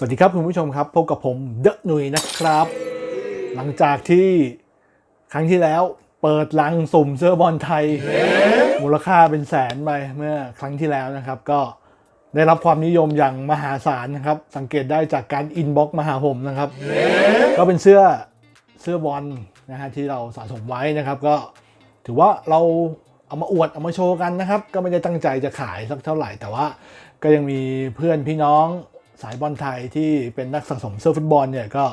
สวัสดีครับคุณผู้ชมครับพบกับผมเดอะหนุยนะครับ หลังจากที่ครั้งที่แล้วเปิดลังสุ่มเสื้อบอลไทย มูลค่าเป็นแสนไปเมื่อครั้งที่แล้วนะครับ ก็ได้รับความนิยมอย่างมหาศาลนะครับ สังเกตได้จากการอินบ็อกซ์มาหาผมนะครับ ก็เป็นเสื้อเสื้อบอลนะฮะที่เราสะสมไว้นะครับ ก็ถือว่าเราเอามาอวดเอามาโชว์กันนะครับ ก็ไม่ได้ตั้งใจจะขายสักเท่าไหร่ แต่ว่าก็ยังมีเพื่อนพี่น้อง สายบอลไทยที่เป็นนักสะสมเสื้อฟุตบอลเนี่ยก็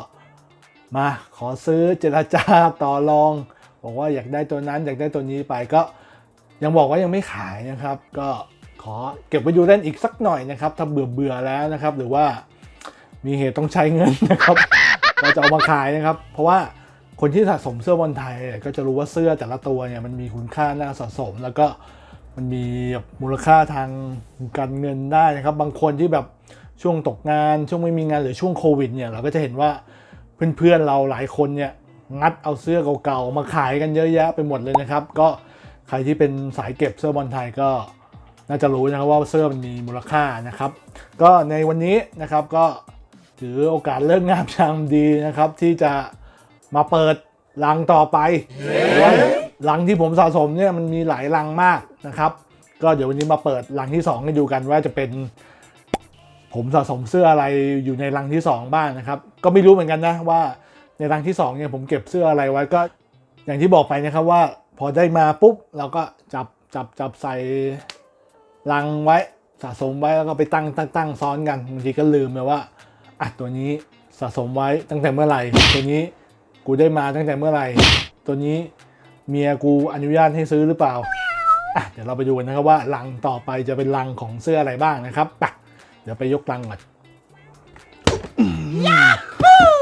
มาขอซื้อเจรจาต่อรอง บอกว่าอยากได้ตัวนั้นอยากได้ตัวนี้ไปก็ยังบอกว่ายังไม่ขายนะครับ ก็ขอเก็บไว้ดูเล่นอีกสักหน่อยนะครับ ถ้าเบื่อเบื่อแล้วนะครับ หรือว่ามีเหตุต้องใช้เงินนะครับก็จะเอามาขายนะครับ เพราะว่าคนที่สะสมเสื้อบอลไทยก็จะรู้ว่าเสื้อแต่ละตัวเนี่ยมันมีคุณค่าน่าสะสม แล้วก็มันมีมูลค่าทางการเงินได้นะครับ บางคนที่แบบ ช่วงตกงาน ช่วงไม่มีงานหรือช่วงโควิดเนี่ยเราก็จะเห็นว่าเพื่อนๆเราหลายคนเนี่ยงัดเอาเสื้อเก่าๆมาขายกันเยอะแยะไปหมดเลยนะครับ ก็ใครที่เป็นสายเก็บเสื้อบอลไทยก็น่าจะรู้นะครับว่าเสื้อมันมีมูลค่านะครับ ก็ในวันนี้นะครับก็ถือโอกาสเลิกงามยามดีนะครับ ที่จะมาเปิดลังต่อไปว่าลังที่ผมสะสมเนี่ยมันมีหลายลังมากนะครับ ก็เดี๋ยววันนี้มาเปิดลังที่2ให้ดูกันว่าจะเป็น ผมสะสมเสื้ออะไรอยู่ในลังที่ 2 บ้างนะครับ ก็ไม่รู้เหมือนกันนะว่าในลังที่2เนี่ยผมเก็บเสื้ออะไรไว้ก็ อย่างที่บอกไปนะครับว่าพอได้มาปุ๊บเราก็จับจับจับใส่ลังไว้สะสมไว้แล้วก็ไปตั้งตั้งตั้งซ้อนกันบางทีก็ลืมไปว่าอะตัวนี้สะสมไว้ตั้งแต่เมื่อไหร่ ตัวนี้กูได้มาตั้งแต่เมื่อไหร่ ตัวนี้เมียกูอนุญาตให้ซื้อหรือเปล่าอะเดี๋ยวเราไปดูกันนะครับว่าลังต่อไปจะเป็นลังของเสื้ออะไรบ้างนะครับไป เดี๋ยวไปยกลังก่อน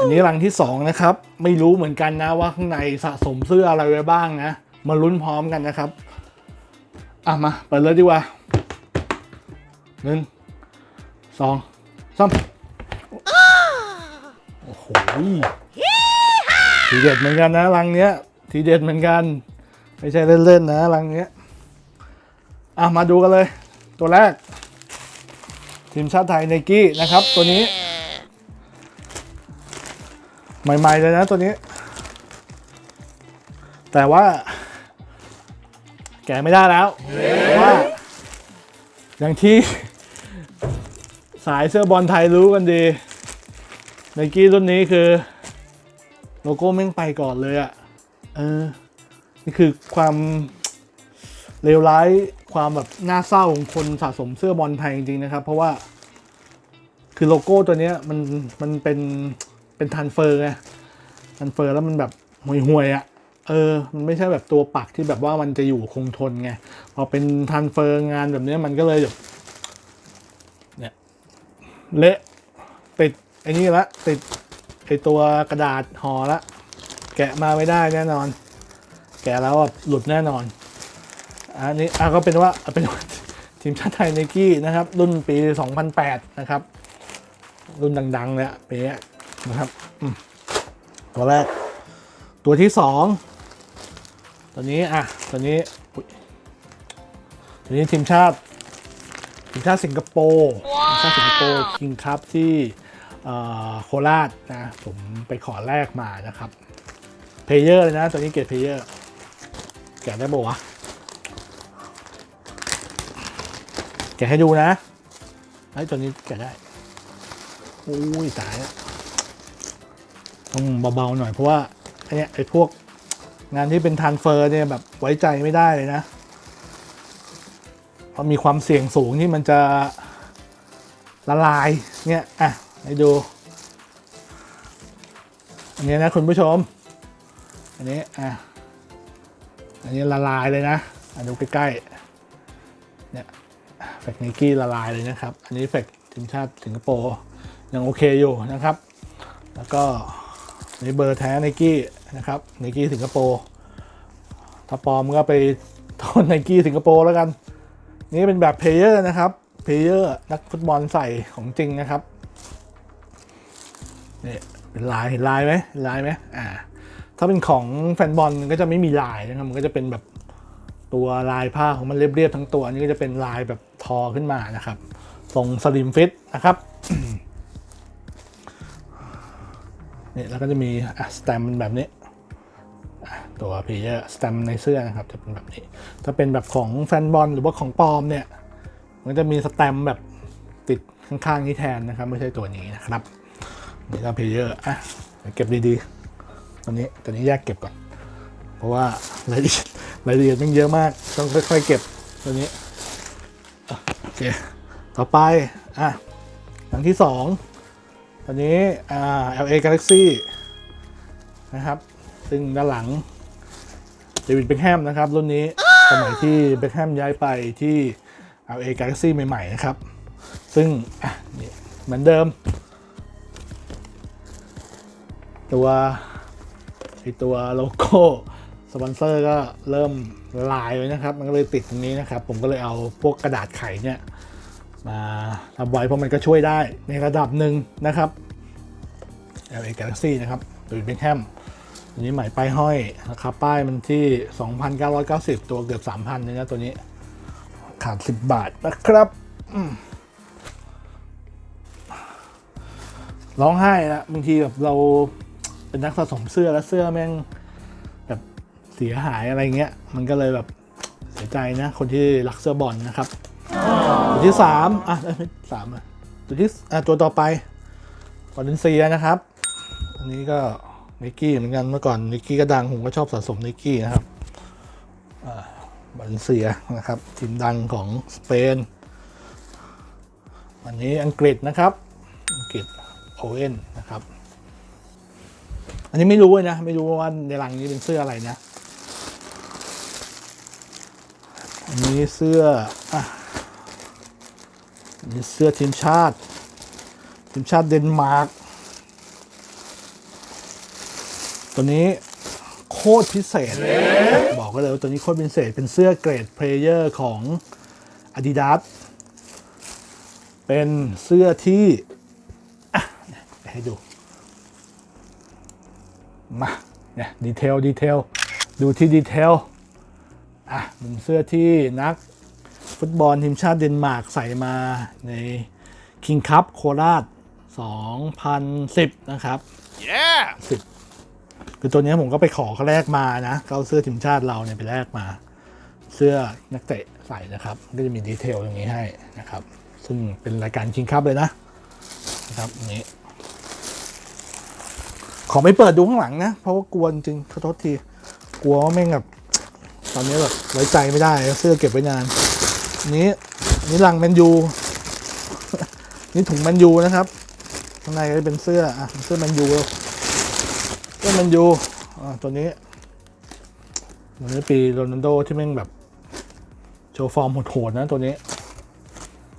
อันนี้ลังที่สองนะครับ ไม่รู้เหมือนกันนะว่าข้างในสะสมเสื้ออะไรไว้บ้างนะ มาลุ้นพร้อมกันนะครับ อะมาเปิดเลยดีกว่าหนึ่งสองสามโอ้โหทีเด็ดเหมือนกันนะรังเนี้ย ทีเด็ดเหมือนกัน ไม่ใช่เล่นๆนะรังเนี้ย อะมาดูกันเลย ตัวแรก ทีมชาติไทยไนกี้นะครับ ตัวนี้ ใหม่ ๆ เลยนะตัวนี้ แต่ว่า แกะไม่ได้แล้วเพราะว่า อย่างที่ สายเสื้อบอลไทยรู้กันดีไนกี้รุ่นนี้คือ โลโก้แม่งไปก่อนเลยอะ่ะเออ นี่คือความเลวร้าย ความแบบน่าเศร้าของคนสะสมเสื้อบอลไทยจริงๆนะครับ เพราะว่า คือโลโก้ตัวเนี้ยมันมันเป็นเป็นทันเฟอร์ไงทันเฟอร์แล้วมันแบบห่วยๆอะ่ะเออ มันไม่ใช่แบบตัวปักที่แบบว่ามันจะอยู่คงทนไงพอเป็นทันเฟอร์งานแบบนี้มันก็เลยแบบเนี่ยเละติดไอ้นี่ละติดไอตัวกระดาษห่อละ แกะมาไม่ได้แน่นอน แกะแล้วแบบหลุดแน่นอน อันนี้อะก็เป็นว่าเป็นทีมชาติไทยไนกี้นะครับ รุ่นปี 2008 นะครับ รุ่นดังๆเนี่ยปีเนี้ยนะครับตัวแรก ตัวที่สองตัวนี้อะตัวนี้ตัวนี้ทีมชาติทีมชาติสิงคโปร์ทีมชาติสิงคโปร์คิงคัพที่โคราชนะ ผมไปขอแลกมานะครับเพลเยอร์เลยนะ ตัวนี้เกรดเพลเยอร์แกะได้ปะวะ แกะให้ดูนะไอ้ตัวนี้แกะได้อุ้ยตายแล้วต้องเบาๆหน่อยเพราะว่าไอ้เนี้ยไอ้พวกงานที่เป็นทรานเฟอร์เนี่ยแบบไว้ใจไม่ได้เลยนะ เพราะมีความเสี่ยงสูงที่มันจะละลายเนี่ยอะให้ดู อันนี้นะคุณผู้ชม อันนี้อะอันนี้ละลายเลยนะอะดูใกล้ๆ แฟกไนกี้ละลายเลยนะครับ อันนี้แฟกทีมชาติสิงคโปร์ยังโอเคอยู่นะครับ แล้วก็นนี้เบอร์แท้ไนกี้นะครับไนกี้สิงคโปร์ถ้าปลอมก็ไปโทษไนกี้สิงคโปร์แล้วกัน นี่เป็นแบบเพลเยอร์นะครับเพลเยอร์นักฟุตบอลใส่ของจริงนะครับนี่เป็นลายเห็นลายไหมเห็นลายไหมอ่าถ้าเป็นของแฟนบอลก็จะไม่มีลายนะครับมันก็จะเป็นแบบตัวลายผ้าของมันเรียบๆทั้งตัวอันนี้ก็จะเป็นลายแบบ ทอขึ้นมานะครับ ทรงสลิมฟิตนะครับนี่แล้วก็จะมีสแตมป์แบบนี้ ตัวเพลเยอร์สแตมป์ในเสื้อนะครับ จะเป็นแบบนี้ ถ้าเป็นแบบของแฟนบอลหรือว่าของปลอมเนี่ย มันจะมีสแตมป์แบบติดข้างๆนี้แทนนะครับ ไม่ใช่ตัวนี้นะครับนี่ก็เพลเยอร์อะเก็บดีๆตัวนี้ตัวนี้แยกเก็บก่อน เพราะว่ารายละเอียดรายละเอียดมันเยอะมาก ต้องค่อยๆเก็บตัวนี้ เค ต่อไป อะ หลังที่สองตอนนี้อ่า LA Galaxy นะครับ ซึ่งด้านหลังเดวิดเบคแฮมนะครับ รุ่นนี้สมัยที่เบคแฮมย้ายไปที่ LA Galaxy ใหม่ ๆ นะครับ ซึ่ง อะนี่เหมือนเดิม ตัวไอตัวโลโก้ สปอนเซอร์ก็เริ่มลายเลยนะครับ มันก็เลยติดตรงนี้นะครับ ผมก็เลยเอาพวกกระดาษไขเนี่ยมาทำไว้เพราะมันก็ช่วยได้ในระดับหนึ่งนะครับ LA Galaxy นะครับตัวเบคแฮมตัวนี้หม่ป้ายห้อยราคาป้ายมันที่ 2,990 ตัวเกือบ 3,000เลยนะตัวนี้ ขาด 10 บาทนะครับร้องไห้นะบางทีแบบเราเป็นนักสะสมเสื้อแล้วเสื้อแม่ง เสียหายอะไรเงี้ย มันก็เลยแบบเสียใจนะ คนที่รักเสื้อบอลนะครับตัวที่สามอะสามอะตัวที่อะตัวต่อไปวาเลนเซียนะครับ อันนี้ก็นิกกี้เหมือนกันเมื่อก่อนนิกกี้ก็ดังผมก็ชอบสะสมนิกกี้นะครับอ่าเลนเซียนะครับทีมดังของสเปนอันนี้อังกฤษนะครับ อังกฤษโอเว่นนะครับ อันนี้ไม่รู้เลยนะ ไม่รู้ว่าในรังนี้เป็นเสื้ออะไรนะ อั นี้เสื้ออะนี่เสื้อทีมชาติ ทีมชาติเดนมาร์ก ตัวนี้โคตรพิเศษ บอกก็เลยว่าตัวนี้โคตรพิเศษ เป็นเสื้อเกรดเพลเยอร์ของ Adidas เป็นเสื้อที่ให้ดู มา เนี่ย ดีเทล ดีเทล ดูที่ดีเทล อะเป็นเสื้อที่นักฟุตบอลทีมชาติเดนมาร์กใส่มาในคิงคัพโคราช 2010 นะครับ Yeah! 10คือตัวเนี้ยผมก็ไปขอเขาแรกมานะเขาเอาเสื้อทีมชาติเราเนี่ยไปแลกมา เสื้อนักเตะใส่นะครับก็จะมีดีเทลอย่างนี้ให้นะครับ ซึ่งเป็นรายการคิงคัพเลยนะนะครับอันนี้ ขอไม่เปิดดูข้างหลังนะ เพราะว่ากลัวจริงขอโทษที กลัวว่าแม่งแบบ ตอนนี้แบบไว้ใจไม่ได้เสื้อเก็บไว้นาน นี้นนี้ลังแมนยูนี่ถุงแมนยูนะครับข้างในก็จะเป็นเสื้ออะเสื้อแมนยูเสื้อแมนยูอ่าตัวนี้ตัวนี้ปีโรนัลโดที่แม่งแบบโชว์ฟอร์มโหดๆนะตัวนี้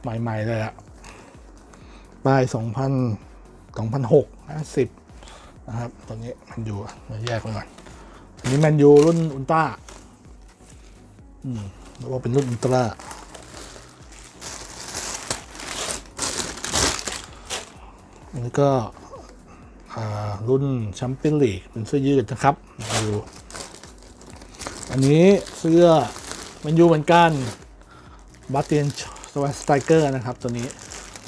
ใหม่ๆเลยอะป้ายสองพันสองพันหกห้าสิบนะครับ ตัวนี้แมนยูอะเราแยกไปก่อนอันนี้แมนยูรุ่นอุลตร้า อืมเรียกว่าเป็นรุ่นอุลตร้าอันนี้ก็รุ่นแชมเปี้ยนลีกเป็นเสื้อยืดนะครับมาดูอันนี้เสื้อมันยูเหมือนกันบัตเตียนสวัสไตเกอร์นะครับ ตัวนี้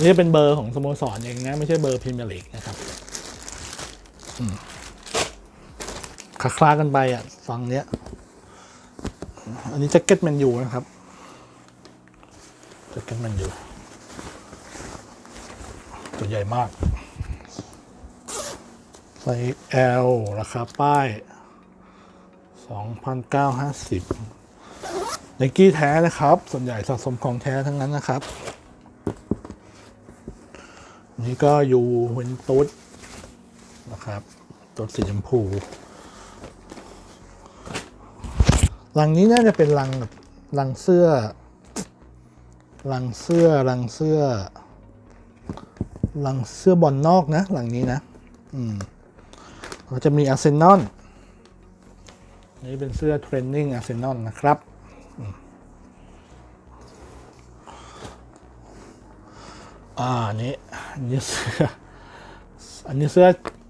นี่เป็นเบอร์ของสโมสรเองนะ ไม่ใช่เบอร์พรีเมียร์ลีกนะครับอืมคลากันไปอะ ฟังเนี้ย อันนี้แจ็คเก็ตแมนยูนะครับแจ็คเก็ตแมนยูตัวใหญ่มากไซส์ L ราคาป้าย 2,950ไนกี้แท้นะครับ ส่วนใหญ่สะสมของแท้ทั้งนั้นนะครับ นี่ก็ยูเวนตุสนะครับ ตัวสีชมพู ลังนี้น่าจะเป็นลังแบบลังเสื้อ ลังเสื้อลังเสื้อ ลังเสื้อบอลนอกนะหลังนี้นะ อืมก็จะมีอาร์เซนอลนี่เป็นเสื้อเทรนนิ่งอาร์เซนอลนะครับ อ่านนี้อันนี้เสื้อ อันนี้เสื้อ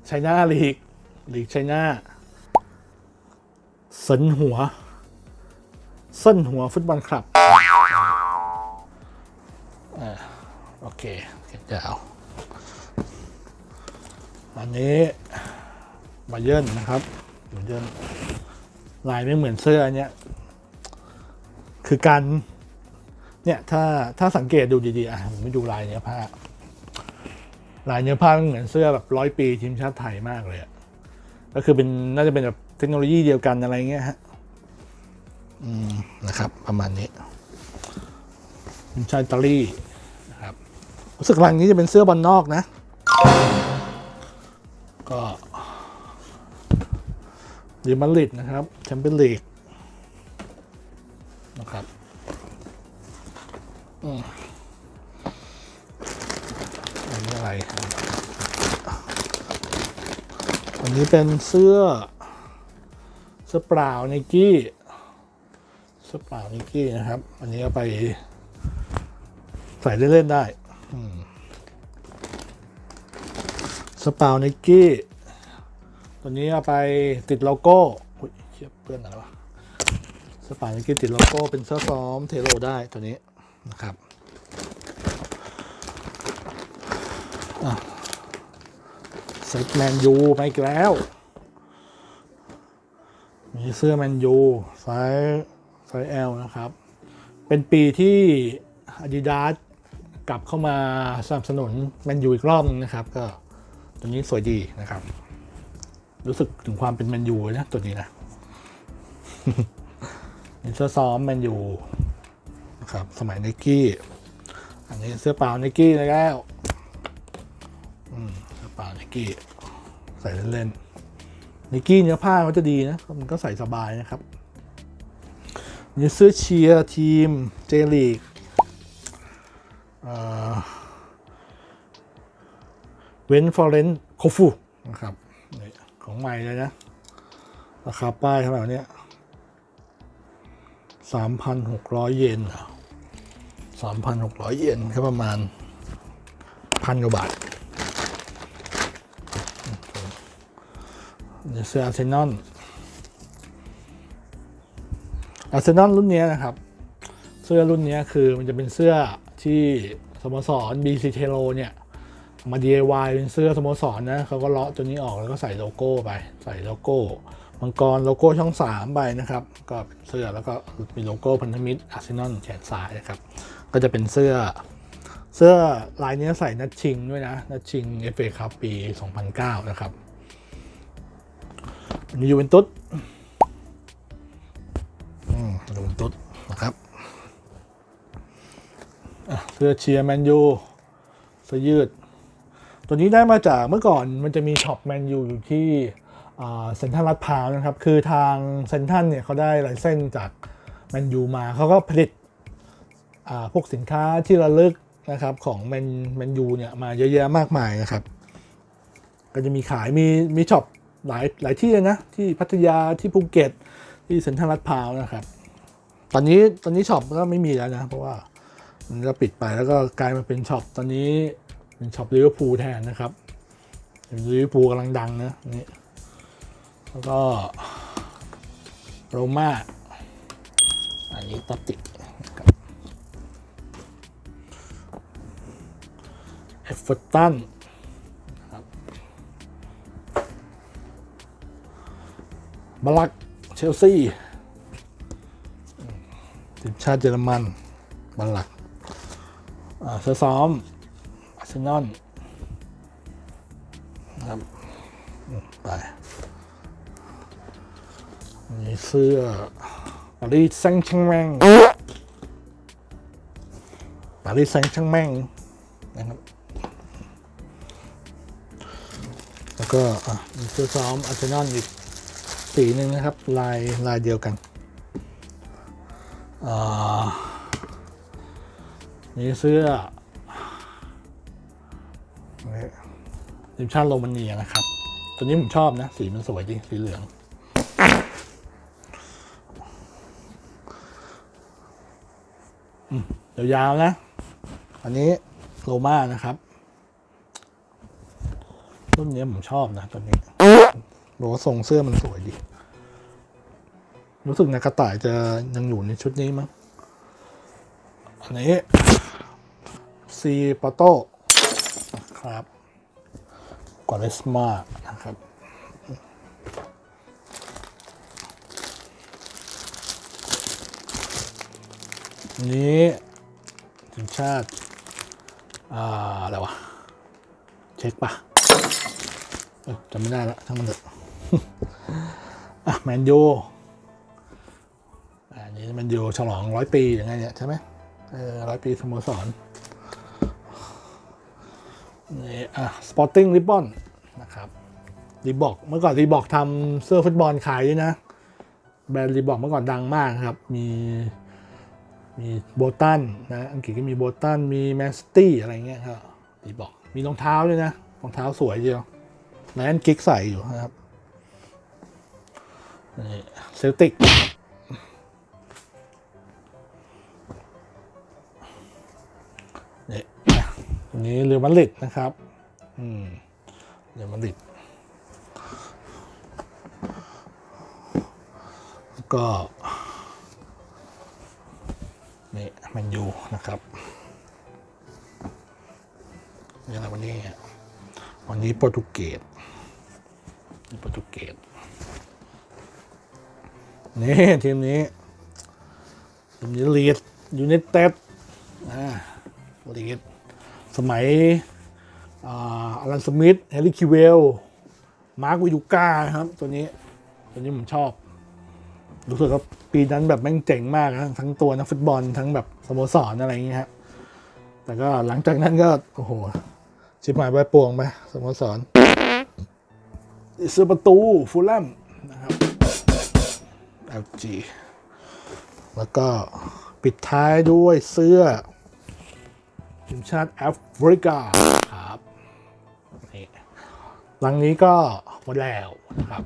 ไชน่าลีกลีกไชน่าสันหัว ส้นหัวฟุตบอลคลับอ่าโอเคเก็บยาวอันนี้บาเยิร์นนะครับบาเยิร์นลายไม่เหมือนเสื้อเนี้ยคือการเนี่ยถ้าถ้าสังเกตดูดีๆอะผมไม่ดูลายเนื้อผ้า ลายเนื้อผ้ามันเหมือนเสื้อแบบร้อยปีทีมชาติไทยมากเลยอะก็คือเป็นน่าจะเป็นแบบเทคโนโลยีเดียวกันอะไรเงี้ยฮะอืม นะครับ ประมาณนี้ทีมชาติอิตาลีนะครับรู้สึกลังนี้จะเป็นเสื้อบอลนอกนะ ก็เรอัลมาดริดนะครับแชมเปี้ยนลีกนะครับอืมอันนี้อะไรอันนี้เป็นเสื้อ เสื้อเปล่าไนกี้เสื้อเปล่าไนกี้นะครับ อันนี้เอาไปใส่เล่นๆได้เสื้อเปล่าไนกี้ตัวนี้เอาไปติดโลโก้อุ้ยเชี่ยเพื่อนอะไรวะเสื้อเปล่าไนกี้ติดโลโก้เป็นเสื้อซ้อมเทโลได้ตัวนี้นะครับเซตแมนยูมาอีกแล้ว มีเสื้อแมนยูไซส์ ไซส์ L นะครับ เป็นปีที่ Adidas กลับเข้ามาสนับสนุนแมนยูอีกรอบนึงนะครับ ก็ตัวนี้สวยดีนะครับ รู้สึกถึงความเป็นแมนยูนะตัวนี้นะเป็นเสื้อซ้อมแมนยูนะครับ สมัยไนกี้ อันนี้เสื้อเปล่าไนกี้เลยแล้วกระเป๋าไนกี้ ใส่เล่นๆไนกี้เนื้อผ้าเขาจะดีนะ มันก็ใส่สบายนะครับ นี่เสื้อเชียร์ทีมเจลีกเวนฟอร์เรนโคฟูนะครับของใหม่เลยนะ ราคาป้ายเท่าไหร่วะเนี่ยสามพันหกร้อยเยนสามพันหกร้อยเยนแค่ประมาณพันกว่าบาทเสื้ออาร์เซนอล อาร์เซนอลรุ่นนี้นะครับ เสื้อรุ่นนี้คือมันจะเป็นเสื้อที่สโมสร BC t e l o เนี่ย มา DIY เป็นเสื้อสโมสรนะเขาก็เลาะตัวนี้ออกแล้วก็ใส่โลโก้ไป ใส่โลโก้มังกรโลโก้ช่องสามไปนะครับ ก็เสื้อแล้วก็มีโลโก้พันธมิตรอาร์เซนอลแขนซ้ายนะครับ ก็จะเป็นเสื้อเสื้อลายนี้ใส่นัดชิงด้วยนะ นัดชิง FA คัพปี 2009 นะครับ อันนี้ยูเวนตุส อืมยูเวนตุสนะครับเสื้อเชียร์แมนยูเสื้อยืด ตัวนี้ได้มาจากเมื่อก่อนมันจะมีช็อปแมนยูอยู่ที่เซ็นทรัลลาดพร้าวนะครับ คือทางเซ็นทรัลเนี่ยเขาได้ลเซนส์จากแมนยูมาเขาก็ผลิตพวกสินค้าที่ระลึกนะครับของแมนแมนยูเนี่ยมาเยอะแยะมากมายนะครับ ก็จะมีขายมีมีช็อปหลายหลายที่เลยนะ ที่พัทยาที่ภูเก็ตที่เซ็นทรัลลาดพร้าวนะครับ ตอนนี้ตอนนี้ช็อปก็ไม่มีแล้วนะ เพราะว่ามันก็ปิดไปแล้วก็กลายมาเป็นช็อปตอนนี้เป็นช็อปลิเวอร์พูลแทนนะครับลิเวอร์พูลกำลังดังนะนี่แล้วก็โรม่าอันนี้ตอติกนะครับเอฟเวอร์ตันบลักเชลซี ทีมชาติเยอรมันบลักอ่าเสื้อซ้อมอาร์เซนอลนะครับอืมไปนี่เสื้อปารีสแซงต์แชงแมงปารีสแซงต์แชงแมงนะครับแล้วก็อะมีเสื้อซ้อมอาร์เซนอลอีกสีหนึ่งนะครับ ลายลายเดียวกันอ่า นี่เสื้อนี่ทีมชาติโรมาเนียนะครับ ตัวนี้ผมชอบนะ สีมันสวยดีสีเหลืองอืมยวยาวนะ อันนี้โรม่านะครับ รุ่นนี้ผมชอบนะตัวนี้บอกว่าทรงเสื้อมันสวยดี รู้สึกนะกระต่ายจะยังอยู่ในชุดนี้มั้งอันนี้ซีปอโต้ครับกอเลสมานะครับนี้ทีมชาติอ่าอะไรวะ เช็คปะจำไม่ได้ละทั้งหมดอะแมนยู ยูฉลองร้อยปีอย่างไงเนี่ยใช่ไหมเออร้อยปีสโมสรนี่อะสปอร์ติ้งริบบอนนะครับรีบอกเมื่อก่อนรีบอกทำเสื้อฟุตบอลขายด้วยนะ แบรนด์รีบอกเมื่อก่อนดังมากนะครับ มีมีโบตันนะอังกฤษก็มีโบตันมีแมนสตี้อะไรเงี้ยครับรีบอกมีรองเท้าด้วยนะรองเท้าสวยเดียวแลนกิกใส่อยู่นะครับนี่เซลติก นี้เรือมาดริดนะครับอืมเรือมาดริดแล้วก็นี่แมนยูนะครับนี่อะไรวันนี้วันนี้โปรตุเกสโปรตุเกสนี่ ทีมนี้ทีมนี้ลีดยูไนเต็ดอ่าลีด สมัยอาอลันสมิธแฮร์รี่คิวเวล มาร์ควิดูก้าครับ ตัวนี้ ตัวนี้ผมชอบรู้สึกว่าปีนั้นแบบแม่งเจ๋งมากนะทั้งตัวนักฟุตบอลทั้งแบบสโมสรอะไรอย่างเงี้ยฮะแต่ก็หลังจากนั้นก็ โอ้โห ชิบหายไปป่วงไปสโมสรเสื้อประตูฟูลแลมนะครับ LG แล้วก็ปิดท้ายด้วยเสื้อ ทีมชาติแอฟริกาครับนี่หลังนี้ก็หมดแล้วนะครับ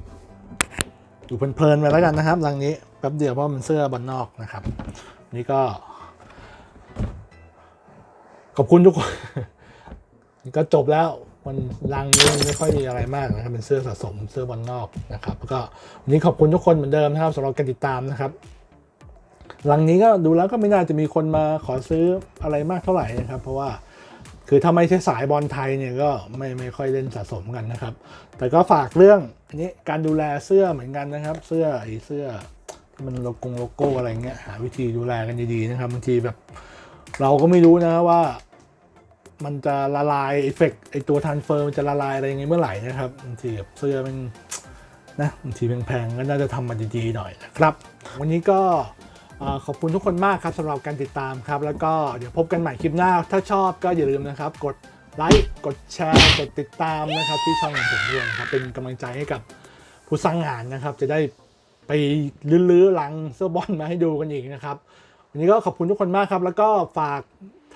ดูเพลินๆไปแล้วกันนะครับรังนี้แป๊บเดียวเพราะมันเสื้อบอลนอกนะครับ นี่ก็ ขอบคุณทุกคนนี่ก็จบแล้วมันรังนี้มันไม่ค่อยมีอะไรมากนะครับเป็นเสื้อสะสมเสื้อบอลนอกนะครับแล้วก็วันนี้ขอบคุณทุกคนเหมือนเดิมนะครับสำหรับการติดตามนะครับ รังนี้ก็ดูแล้วก็ไม่น่าจะมีคนมาขอซื้ออะไรมากเท่าไหร่นะครับ เพราะว่าคือถ้าไม่ใช่สายบอลไทยเนี่ยก็ไม่ไม่ค่อยเล่นสะสมกันนะครับ แต่ก็ฝากเรื่องอันนี้การดูแลเสื้อเหมือนกันนะครับ เสื้อไอ้เสื้อที่มันโลโก้โลโก้อะไรเงี้ยหาวิธีดูแลกันดีๆนะครับบางทีแบบเราก็ไม่รู้นะว่ามันจะละลายเอฟเฟกไอตัวทันเฟอร์มันจะละลายอะไรยังไงเมื่อไหร่นะครับบางทีแบบเสื้อมันนะบางทีแพงๆก็น่าจะทำมาดีๆหน่อยนะครับ วันนี้ก็ ขอบคุณทุกคนมากครับสำหรับการติดตามครับ แล้วก็เดี๋ยวพบกันใหม่คลิปหน้า ถ้าชอบก็อย่าลืมนะครับ กดไลค์กดแชร์กดติดตามนะครับ ที่ช่องของผมด้วยนะครับเป็นกำลังใจให้กับผู้สร้างงานนะครับ จะได้ไปลื้อๆหลังเสื้อบอลมาให้ดูกันอีกนะครับวันนี้ก็ขอบคุณทุกคนมากครับ แล้วก็ฝาก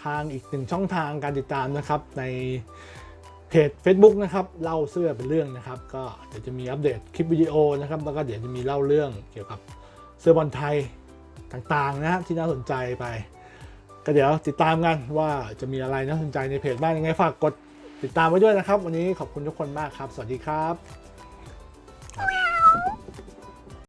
ทางอีกหนึ่งช่องทางการติดตามนะครับ ในเพจ Facebook นะครับเล่าเสื้อเป็นเรื่องนะครับ ก็เดี๋ยวจะมีอัปเดตคลิปวิดีโอนะครับ แล้วก็เดี๋ยวจะมีเล่าเรื่องเกี่ยวกับเสื้อบอลไทย ต่างๆนะที่น่าสนใจไป ก็เดี๋ยวติดตามกันว่าจะมีอะไรน่าสนใจในเพจบ้างยังไงฝากกดติดตามไว้ด้วยนะครับ วันนี้ขอบคุณทุกคนมากครับ สวัสดีครับ